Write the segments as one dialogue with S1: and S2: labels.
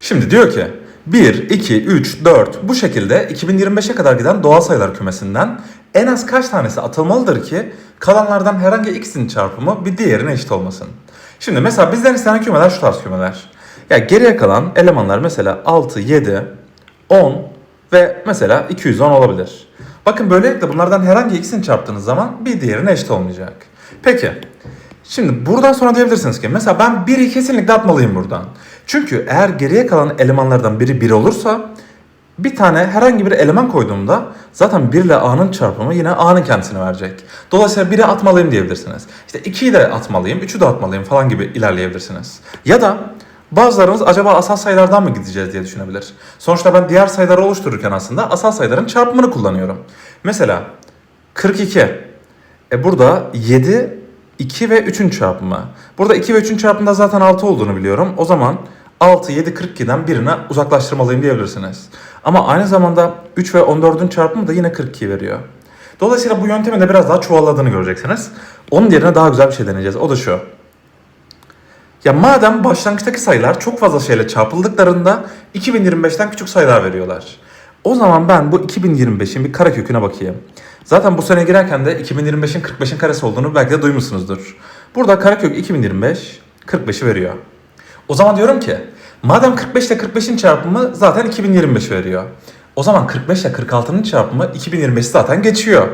S1: Şimdi diyor ki 1, 2, 3, 4 bu şekilde 2025'e kadar giden doğal sayılar kümesinden en az kaç tanesi atılmalıdır ki kalanlardan herhangi ikisinin çarpımı bir diğerine eşit olmasın. Şimdi mesela bizden istenen kümeler şu tarz kümeler. Ya geriye kalan elemanlar mesela 6, 7, 10 ve mesela 210 olabilir. Bakın böylelikle bunlardan herhangi ikisini çarptığınız zaman bir diğerine eşit olmayacak. Peki Şimdi buradan sonra diyebilirsiniz ki mesela ben biri kesinlikle atmalıyım buradan. Çünkü eğer geriye kalan elemanlardan biri 1 olursa bir tane herhangi bir eleman koyduğumda zaten 1 ile a'nın çarpımı yine a'nın kendisini verecek. Dolayısıyla 1'i atmalıyım diyebilirsiniz. İşte 2'yi de atmalıyım, 3'ü de atmalıyım falan gibi ilerleyebilirsiniz. Ya da bazılarınız acaba asal sayılardan mı gideceğiz diye düşünebilir. Sonuçta ben diğer sayıları oluştururken aslında asal sayıların çarpımını kullanıyorum. Mesela 42. E burada 7, 2 ve 3'ün çarpımı. Burada 2 ve 3'ün çarpımında zaten 6 olduğunu biliyorum. O zaman 6, 7, 42'den birine uzaklaştırmalıyım diyebilirsiniz. Ama aynı zamanda 3 ve 14'ün çarpımı da yine 42 veriyor. Dolayısıyla bu yöntemin de biraz daha çuvalladığını göreceksiniz. Onun yerine daha güzel bir şey deneyeceğiz. O da şu. Ya madem başlangıçtaki sayılar çok fazla şeyle çarpıldıklarında 2025'ten küçük sayılar veriyorlar. O zaman ben bu 2025'in bir kareköküne bakayım. Zaten bu sene girerken de 2025'in 45'in karesi olduğunu belki de duymuşsunuzdur. Burada karekök 2025 45'i veriyor. O zaman diyorum ki madem 45 ile 45'in çarpımı zaten 2025 veriyor. O zaman 45 ile 46'nın çarpımı 2025'i zaten geçiyor.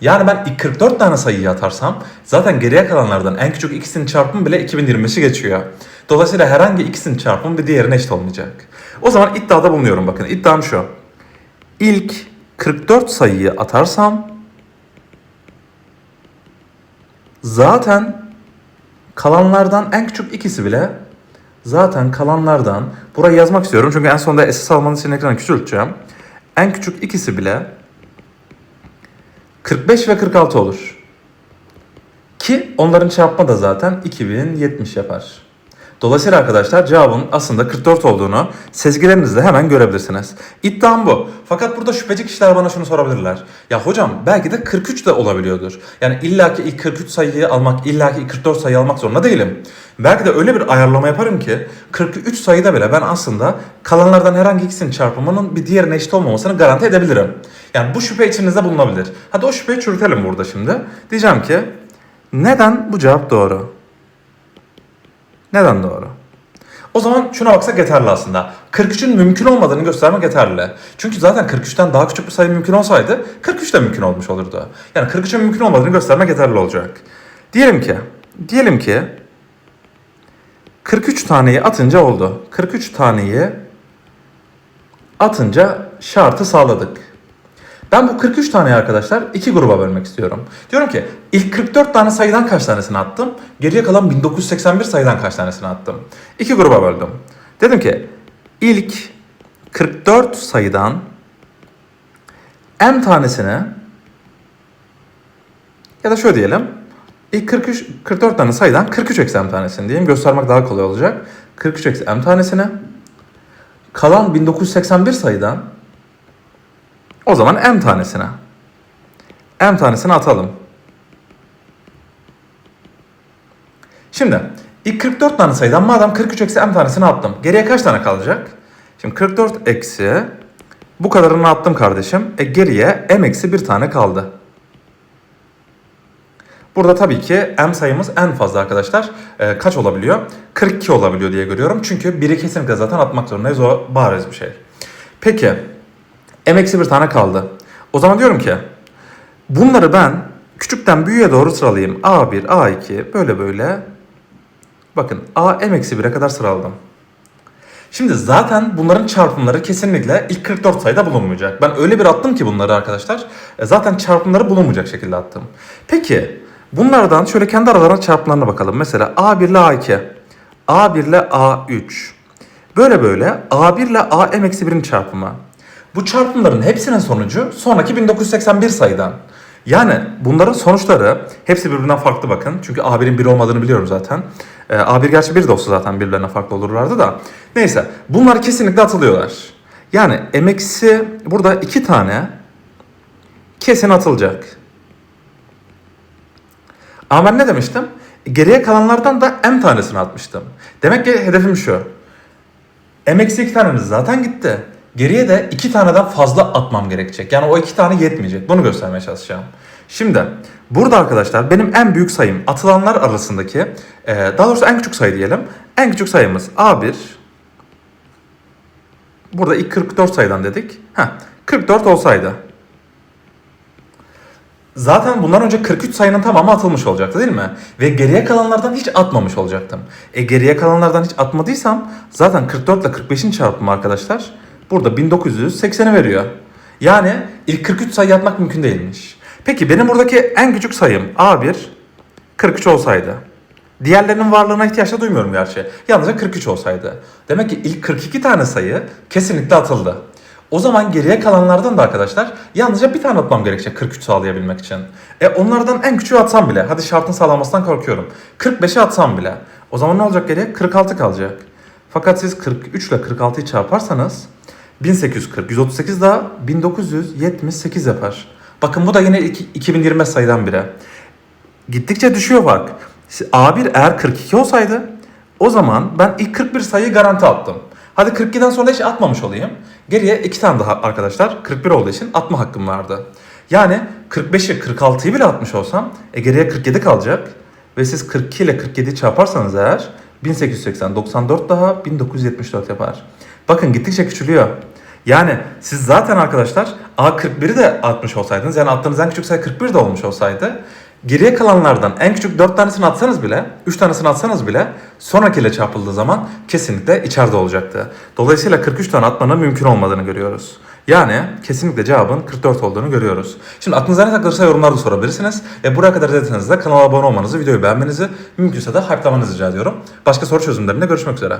S1: Yani ben ilk 44 tane sayıyı atarsam zaten geriye kalanlardan en küçük ikisinin çarpımı bile 2025'i geçiyor. Dolayısıyla herhangi ikisinin çarpımı bir diğerine eşit olmayacak. O zaman iddiada bulunuyorum bakın. İddiam şu. İlk 44 sayıyı atarsam zaten kalanlardan en küçük ikisi bile zaten kalanlardan burayı yazmak istiyorum çünkü en sonunda esas almanız için ekranı küçülteceğim. En küçük ikisi bile 45 ve 46 olur. Ki onların çarpma da zaten 2070 yapar. Dolayısıyla arkadaşlar cevabın aslında 44 olduğunu sezgilerinizle hemen görebilirsiniz. İddiam bu. Fakat burada şüpheci kişiler bana şunu sorabilirler. Ya hocam belki de 43 de olabiliyordur. Yani illaki ilk 43 sayıyı almak, illaki ilk 44 sayıyı almak zorunda değilim. Belki de öyle bir ayarlama yaparım ki 43 sayıda bile ben aslında kalanlardan herhangi ikisinin çarpımının bir diğerine eşit olmamasını garanti edebilirim. Yani bu şüphe içinizde bulunabilir. Hadi o şüpheyi çürütelim burada şimdi. Diyeceğim ki neden bu cevap doğru? Neden doğru? O zaman şuna baksak yeterli aslında. 43'ün mümkün olmadığını göstermek yeterli. Çünkü zaten 43'ten daha küçük bir sayı mümkün olsaydı 43 de mümkün olmuş olurdu. Yani 43'ün mümkün olmadığını göstermek yeterli olacak. Diyelim ki, diyelim ki 43 taneyi atınca oldu. 43 taneyi atınca şartı sağladık. Ben bu 43 taneyi arkadaşlar iki gruba bölmek istiyorum. Diyorum ki ilk 44 tane sayıdan kaç tanesini attım? Geriye kalan 1981 sayıdan kaç tanesini attım? İki gruba böldüm. Dedim ki ilk 44 sayıdan m tanesini ya da şöyle diyelim. İlk 43, 44 tane sayıdan 43 eksi m tanesini diyeyim. Göstermek daha kolay olacak. 43 eksi m tanesini. Kalan 1981 sayıdan o zaman m tanesine. m tanesini atalım. Şimdi ilk 44 tane sayıdan madem 43 eksi m tanesini attım. Geriye kaç tane kalacak? Şimdi 44 eksi bu kadarını attım kardeşim. E geriye m eksi bir tane kaldı. Burada tabii ki m sayımız en fazla arkadaşlar. E, kaç olabiliyor? 42 olabiliyor diye görüyorum. Çünkü 1'i kesinlikle zaten atmak zorundayız. O bariz bir şey. Peki m eksi bir tane kaldı. O zaman diyorum ki bunları ben küçükten büyüğe doğru sıralayayım. A1, A2 böyle böyle. Bakın A m eksi 1'e kadar sıraladım. Şimdi zaten bunların çarpımları kesinlikle ilk 44 sayıda bulunmayacak. Ben öyle bir attım ki bunları arkadaşlar. e, Zaten çarpımları bulunmayacak şekilde attım. Peki bunlardan şöyle kendi aralarına çarpımlarına bakalım. Mesela A1 ile A2, A1 ile A3. Böyle böyle A1 ile A m eksi 1'in çarpımı. Bu çarpımların hepsinin sonucu sonraki 1981 sayıdan. Yani bunların sonuçları hepsi birbirinden farklı bakın. Çünkü A1'in 1 olmadığını biliyorum zaten. Ee, A1 gerçi 1 de olsa zaten birbirlerine farklı olurlardı da. Neyse bunlar kesinlikle atılıyorlar. Yani MX'i burada iki tane kesin atılacak. Ama ben ne demiştim? Geriye kalanlardan da m tanesini atmıştım. Demek ki hedefim şu. m eksi 2 tanemiz zaten gitti. Geriye de 2 taneden fazla atmam gerekecek. Yani o 2 tane yetmeyecek. Bunu göstermeye çalışacağım. Şimdi burada arkadaşlar benim en büyük sayım atılanlar arasındaki e, daha doğrusu en küçük sayı diyelim. En küçük sayımız A1 Burada ilk 44 sayıdan dedik. Heh, 44 olsaydı. Zaten bundan önce 43 sayının tamamı atılmış olacaktı değil mi? Ve geriye kalanlardan hiç atmamış olacaktım. E geriye kalanlardan hiç atmadıysam zaten 44 ile 45'in çarpımı arkadaşlar burada 1980'i veriyor. Yani ilk 43 sayı atmak mümkün değilmiş. Peki benim buradaki en küçük sayım A1 43 olsaydı. Diğerlerinin varlığına ihtiyaç da duymuyorum gerçi. Yalnızca 43 olsaydı. Demek ki ilk 42 tane sayı kesinlikle atıldı. O zaman geriye kalanlardan da arkadaşlar yalnızca bir tane atmam gerekecek 43 sağlayabilmek için. E onlardan en küçüğü atsam bile, hadi şartın sağlanmasından korkuyorum. 45'i atsam bile. O zaman ne olacak geriye? 46 kalacak. Fakat siz 43 ile 46'yı çarparsanız 1840, 138 daha 1978 yapar. Bakın bu da yine iki- 2025 sayıdan biri. Gittikçe düşüyor fark. A1 eğer 42 olsaydı o zaman ben ilk 41 sayıyı garanti attım. Hadi 42'den sonra hiç atmamış olayım. Geriye iki tane daha arkadaşlar 41 olduğu için atma hakkım vardı. Yani 45'i 46'yı bile atmış olsam e geriye 47 kalacak. Ve siz 42 ile 47'yi çarparsanız eğer 1880, 94 daha 1974 yapar. Bakın gittikçe küçülüyor. Yani siz zaten arkadaşlar A41'i de atmış olsaydınız yani attığınız en küçük sayı 41 de olmuş olsaydı geriye kalanlardan en küçük 4 tanesini atsanız bile 3 tanesini atsanız bile sonrakiyle çarpıldığı zaman kesinlikle içeride olacaktı. Dolayısıyla 43 tane atmanın mümkün olmadığını görüyoruz. Yani kesinlikle cevabın 44 olduğunu görüyoruz. Şimdi aklınıza ne takılırsa yorumlarda sorabilirsiniz. Ve buraya kadar izlediyseniz de kanala abone olmanızı, videoyu beğenmenizi, mümkünse de hype'lamanızı rica ediyorum. Başka soru çözümlerinde görüşmek üzere.